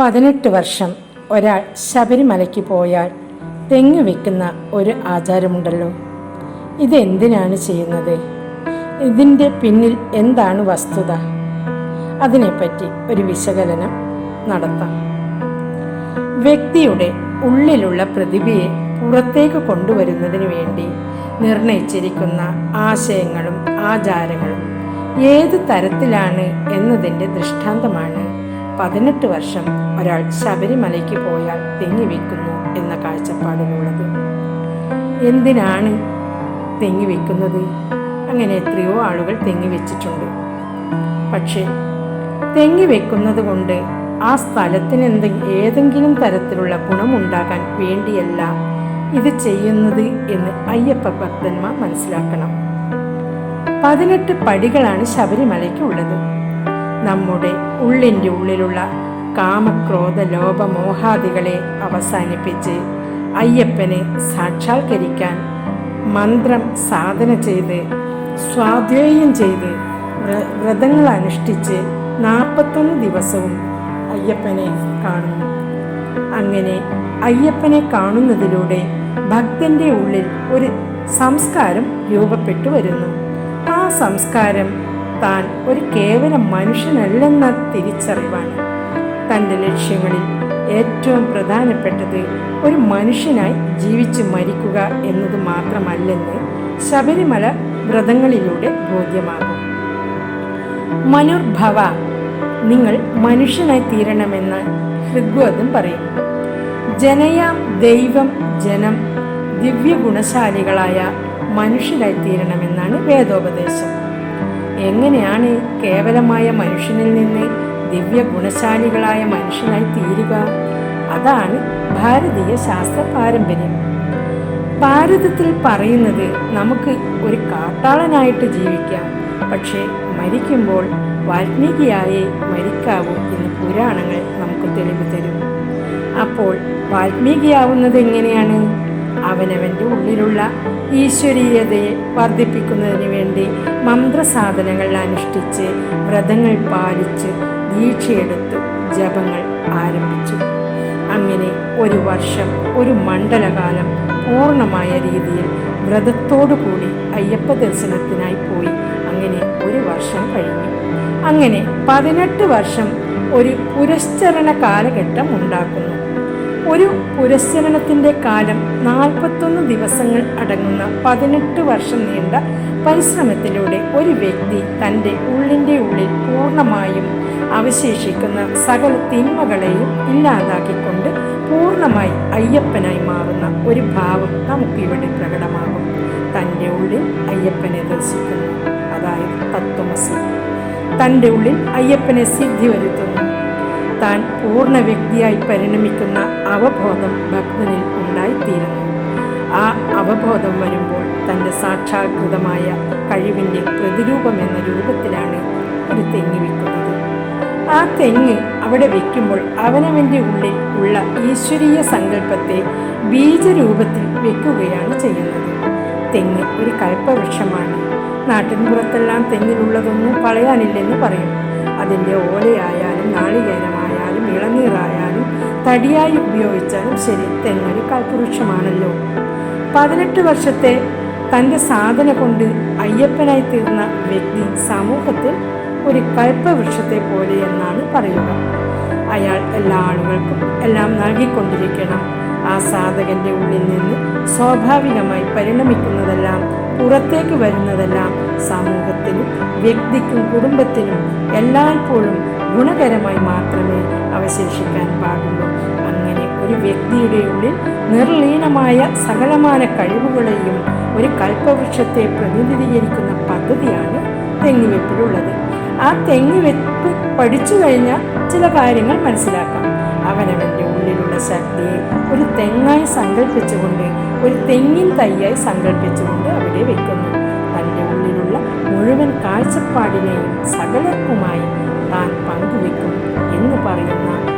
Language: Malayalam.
പതിനെട്ട് വർഷം ഒരാൾ ശബരിമലയ്ക്ക് പോയാൽ തെങ്ങ് വെക്കുന്ന ഒരു ആചാരമുണ്ടല്ലോ. ഇതെന്തിനാണ് ചെയ്യുന്നത്? ഇതിന്റെ പിന്നിൽ എന്താണ് വസ്തുത? അതിനെപ്പറ്റി ഒരു വിശകലനം നടത്താം. വ്യക്തിയുടെ ഉള്ളിലുള്ള പ്രതിഭയെ പുറത്തേക്ക് കൊണ്ടുവരുന്നതിന് വേണ്ടി നിർണയിച്ചിരിക്കുന്ന ആശയങ്ങളും ആചാരങ്ങളും ഏത് തരത്തിലാണ് എന്നതിന്റെ ദൃഷ്ടാന്തമാണ് പതിനെട്ട് വർഷം ഒരാൾ ശബരിമലയ്ക്ക് പോയാൽ തെങ്ങിവെക്കുന്നു എന്ന കാഴ്ചപ്പാടിലുള്ളത്. എന്തിനാണ് തെങ്ങിവെക്കുന്നത് അങ്ങനെ എത്രയോ ആളുകൾ തെങ്ങിവെച്ചിട്ടുണ്ട് പക്ഷേ തെങ്ങിവെക്കുന്നത് കൊണ്ട് ആ സ്ഥലത്തിന് എന്തെങ്കിലും ഏതെങ്കിലും തരത്തിലുള്ള ഗുണമുണ്ടാകാൻ വേണ്ടിയല്ല ഇത് ചെയ്യുന്നത് എന്ന് അയ്യപ്പ ഭക്തന്മാർ മനസ്സിലാക്കണം. പതിനെട്ട് പടികളാണ് ശബരിമലയ്ക്ക് ഉള്ളത്. നമ്മുടെ ഉള്ളിന്റെ ഉള്ളിലുള്ള കാമക്രോധ ലോപമോഹാദികളെ അവസാനിപ്പിച്ച് അയ്യപ്പനെ സാക്ഷാത്കരിക്കാൻ മന്ത്രം സാധന ചെയ്ത് സ്വാധ്യായം ചെയ്ത് വ്രതങ്ങൾ അനുഷ്ഠിച്ച് നാൽപ്പത്തൊന്ന് ദിവസവും അയ്യപ്പനെ കാണുന്നു. അങ്ങനെ അയ്യപ്പനെ കാണുന്നതിലൂടെ ഭക്തന്റെ ഉള്ളിൽ ഒരു സംസ്കാരം രൂപപ്പെട്ടു വരുന്നു. ആ സംസ്കാരം താൻ ഒരു കേവല മനുഷ്യനല്ലെന്ന തിരിച്ചറിവാണ്. തന്റെ ലക്ഷ്യങ്ങളിൽ ഏറ്റവും പ്രധാനപ്പെട്ടത് ഒരു മനുഷ്യനായി ജീവിച്ച് മരിക്കുക എന്നത് മാത്രമല്ലെന്ന് ശബരിമല വ്രതങ്ങളിലൂടെ ബോധ്യമാകും. മനുർഭവ നിങ്ങൾ മനുഷ്യനായി തീരണമെന്ന് ഋഗ്വേദം പറയും. ജനയാം ദൈവം ജനം ദിവ്യഗുണശാലികളായ മനുഷ്യരായി തീരണമെന്നാണ് വേദോപദേശം. എങ്ങനെയാണ് കേവലമായ മനുഷ്യനിൽ നിന്ന് ദിവ്യ ഗുണശാലികളായ മനുഷ്യനായി തീരുക? അതാണ് ഭാരതീയ ശാസ്ത്ര പാരമ്പര്യം. ഭാരതത്തിൽ പറയുന്നത് നമുക്ക് ഒരു കാട്ടാളനായിട്ട് ജീവിക്കാം. പക്ഷേ മരിക്കുമ്പോൾ വാൽമീകിയായി മരിക്കാവൂ എന്ന് പുരാണങ്ങൾ നമുക്ക് തെളിവ് തരും. അപ്പോൾ വാൽമീകിയാവുന്നത് എങ്ങനെയാണ്? അവനവന്റെ ഉള്ളിലുള്ള ഈശ്വരീയതയെ വർദ്ധിപ്പിക്കുന്നതിന് വേണ്ടി മന്ത്രസാധനങ്ങൾ അനുഷ്ഠിച്ച് വ്രതങ്ങൾ പാലിച്ച് ദീക്ഷയെടുത്ത് ജപങ്ങൾ ആരംഭിച്ചു. അങ്ങനെ ഒരു വർഷം ഒരു മണ്ഡലകാലം പൂർണമായ രീതിയിൽ വ്രതത്തോടുകൂടി അയ്യപ്പ ദർശനത്തിനായി പോയി. അങ്ങനെ ഒരു വർഷം കഴിഞ്ഞു. അങ്ങനെ പതിനെട്ട് വർഷം ഒരു പുരസ്ചരണ കാലഘട്ടം ഉണ്ടാക്കുന്നു. ഒരു പുരസ്സരണത്തിന്റെ കാലം നാൽപ്പത്തൊന്ന് ദിവസങ്ങൾ അടങ്ങുന്ന പതിനെട്ട് വർഷം നീണ്ട പരിശ്രമത്തിലൂടെ ഒരു വ്യക്തി തന്റെ ഉള്ളിന്റെ ഉള്ളിൽ പൂർണമായും അവശേഷിക്കുന്ന സകല തിന്മകളെയും ഇല്ലാതാക്കിക്കൊണ്ട് പൂർണമായി അയ്യപ്പനായി മാറുന്ന ഒരു ഭാവം നമുക്കിവിടെ പ്രകടമാകും. തന്റെ ഉള്ളിൽ അയ്യപ്പനെ ദർശിക്കുന്നു. അതായത് തത്വമസി. തന്റെ ഉള്ളിൽ അയ്യപ്പനെ സിദ്ധി വരുത്തുന്നു താൻ പൂർണ വ്യക്തിയായി പരിണമിക്കുന്ന അവബോധം ഭക്തനിൽ ഉണ്ടായിത്തീരുന്നു. ആ അവബോധം വരുമ്പോൾ തന്റെ സാക്ഷാത്കൃതമായ കഴിവിന്റെ പ്രതിരൂപം എന്ന രൂപത്തിലാണ് ഒരു തെങ്ങ് വെക്കുന്നത് ആ തെങ്ങ് അവിടെ വെക്കുമ്പോൾ അവനവന്റെ ഉള്ളിൽ ഉള്ള ഈശ്വരീയ സങ്കല്പത്തെ ബീജരൂപത്തിൽ വെക്കുകയാണ് ചെയ്യുന്നത്. തെങ്ങ് ഒരു കൽപ്പവൃക്ഷമാണ്. നാട്ടിൻപുറത്തെല്ലാം തെങ്ങിലുള്ളതൊന്നും കളയാനില്ലെന്ന് പറയും. അതിന്റെ ഓലയായാലും നാളികേരമായാലും ഇളനീറായാലും തടിയായി ഉപയോഗിച്ചാലും ശരി തെങ്ങടി കൽപ്പവൃക്ഷമാണല്ലോ പതിനെട്ട് വർഷത്തെ തന്റെ സാധന കൊണ്ട് അയ്യപ്പനായി തീർന്ന വ്യക്തി സമൂഹത്തിൽ ഒരു കൽപ്പവൃക്ഷത്തെ പോലെ എന്നാണ് പറയുക. അയാൾ എല്ലാ ആളുകൾക്കും എല്ലാം നൽകിക്കൊണ്ടിരിക്കണം. ആ സാധകന്റെ ഉള്ളിൽ നിന്ന് സ്വാഭാവികമായി പരിണമിക്കുന്നതെല്ലാം പുറത്തേക്ക് വരുന്നതെല്ലാം സമൂഹത്തിനും വ്യക്തിക്കും കുടുംബത്തിനും എല്ലായ്പ്പോഴും ഗുണകരമായി മാത്രമേ അവശേഷിക്കാൻ പാടുള്ളൂ. അങ്ങനെ ഒരു വ്യക്തിയുടെ ഉള്ളിൽ നിർലീനമായ സകലമാന കഴിവുകളെയും ഒരു കൽപ്പവൃക്ഷത്തെ പ്രതിനിധീകരിക്കുന്ന പദ്ധതിയാണ് തെങ്ങുവെപ്പിലുള്ളത്. ആ തെങ്ങുവെപ്പ് പഠിച്ചു കഴിഞ്ഞാൽ ചില കാര്യങ്ങൾ മനസ്സിലാക്കാം. അവനവന്റെ ഉള്ളിലുള്ള ശക്തിയെ ഒരു തെങ്ങായി സങ്കല്പിച്ചുകൊണ്ട് ഒരു തെങ്ങിൻ തൈയായി സങ്കല്പിച്ചുകൊണ്ട് അവിടെ വെക്കുന്നു. തന്റെ ഉള്ളിലുള്ള മുഴുവൻ കാഴ്ചപ്പാടിനെയും സകലർക്കുമായി താൻ പങ്കുവെക്കും. എന്ന് പറയുന്ന